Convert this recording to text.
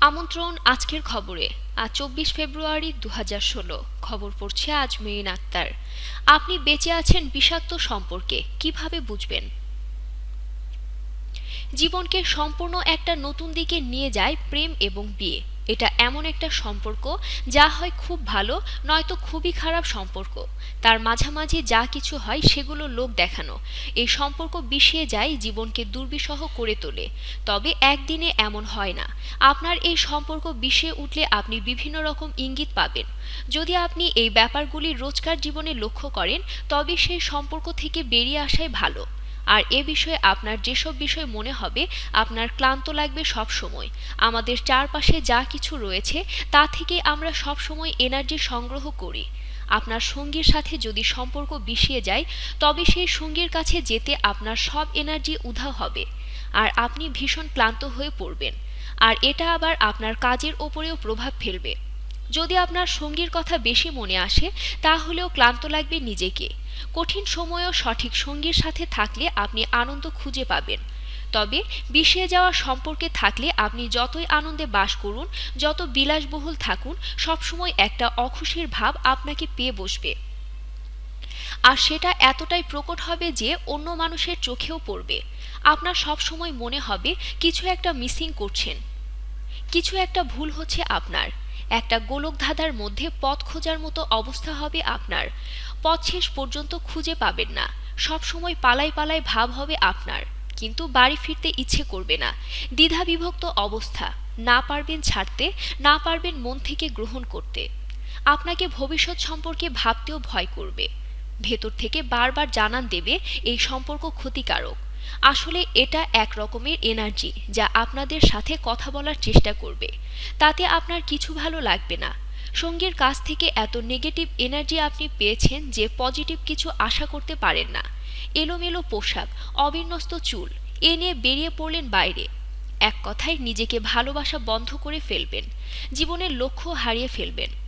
আমন্ত্রণ আজকের খবরে। আজ চব্বিশ ফেব্রুয়ারি দু হাজার ষোলো। খবর পড়ছে আজ মেইন আক্তার। আপনি বেঁচে আছেন বিষাক্ত সম্পর্কে, কীভাবে বুঝবেন? জীবনকে সম্পূর্ণ একটা নতুন দিকে নিয়ে যায় প্রেম এবং বিয়ে। এটা এমন একটা সম্পর্ক যা হয় খুব ভালো, নয়তো খুবই খারাপ সম্পর্ক। তার মাঝামাঝি যা কিছু হয় সেগুলো লোক দেখানো। এই সম্পর্ক বিষিয়ে যায় জীবনকে দুর্বিষহ করে তোলে। তবে একদিনে এমন হয় না। আপনার এই সম্পর্ক বিষিয়ে উঠলে আপনি বিভিন্ন রকম ইঙ্গিত পাবেন। যদি আপনি এই ব্যাপারগুলি রোজকার জীবনে লক্ষ্য করেন, তবে সেই সম্পর্ক থেকে বেরিয়ে আসাই ভালো। আর এ বিষয়ে আপনার যেসব বিষয় মনে হবে, আপনার ক্লান্ত লাগবে সব সময়। আমাদের চারপাশে যা কিছু রয়েছে, তা থেকে আমরা সব সময় এনার্জি সংগ্রহ করি। আপনার সঙ্গীর সাথে যদি সম্পর্ক বিষিয়ে যায়, তবে সেই সঙ্গীর কাছে যেতে আপনার সব এনার্জি উধাও হবে। আর আপনি ভীষণ ক্লান্ত হয়ে পড়বেন। আর এটা আবার আপনার কাজের ওপরেও প্রভাব ফেলবে। যদি আপনার সঙ্গীর কথা বেশি মনে আসে, তাহলেও ক্লান্ত লাগবে নিজেকে। কঠিন সময়েও সঠিক সঙ্গীর সাথে থাকলে আপনি আনন্দ খুঁজে পাবেন। তবে বিষিয়ে যাওয়া সম্পর্কে থাকলে আপনি যতই আনন্দে বাস করুন, যত বিলাসবহুল থাকুন, সবসময় একটা অখুশির ভাব আপনাকে পেয়ে বসবে। আর সেটা এতটাই প্রকট হবে যে অন্য মানুষের চোখেও পড়বে। আপনার সব সময় মনে হবে, কিছু একটা মিসিং করছেন। কিছু একটা ভুল হচ্ছে আপনার। একটা গোলকধাঁধার মধ্যে পথ খোঁজার মতো অবস্থা হবে আপনার। পথ শেষ পর্যন্ত খুঁজে পাবেন না। সব সময় পালাই পালাই ভাব হবে আপনার। কিন্তু বাড়ি ফিরতে ইচ্ছে করবে না। দ্বিধা বিভক্ত অবস্থা। না পারবেন ছাড়তে, না পারবেন মন থেকে গ্রহণ করতে। আপনাকে ভবিষ্যৎ সম্পর্কে ভাবতেও ভয় করবে। ভেতর থেকে বারবার জানান দেবে, এই সম্পর্ক ক্ষতিকারক। আসলে এটা এক রকমের এনার্জি যা আপনাদের সাথে কথা বলার চেষ্টা করবে। তাতে আপনার কিছু ভালো লাগবে না। সঙ্গীর কাছ থেকে এত নেগেটিভ এনার্জি আপনি পেয়েছেন যে পজিটিভ কিছু আশা করতে পারেন না। এলোমেলো পোশাক, অবিন্যস্ত চুল, এ নিয়ে বেরিয়ে পড়লেন বাইরে। এক কথায় নিজেকে ভালোবাসা বন্ধ করে ফেলবেন। জীবনের লক্ষ্য হারিয়ে ফেলবেন।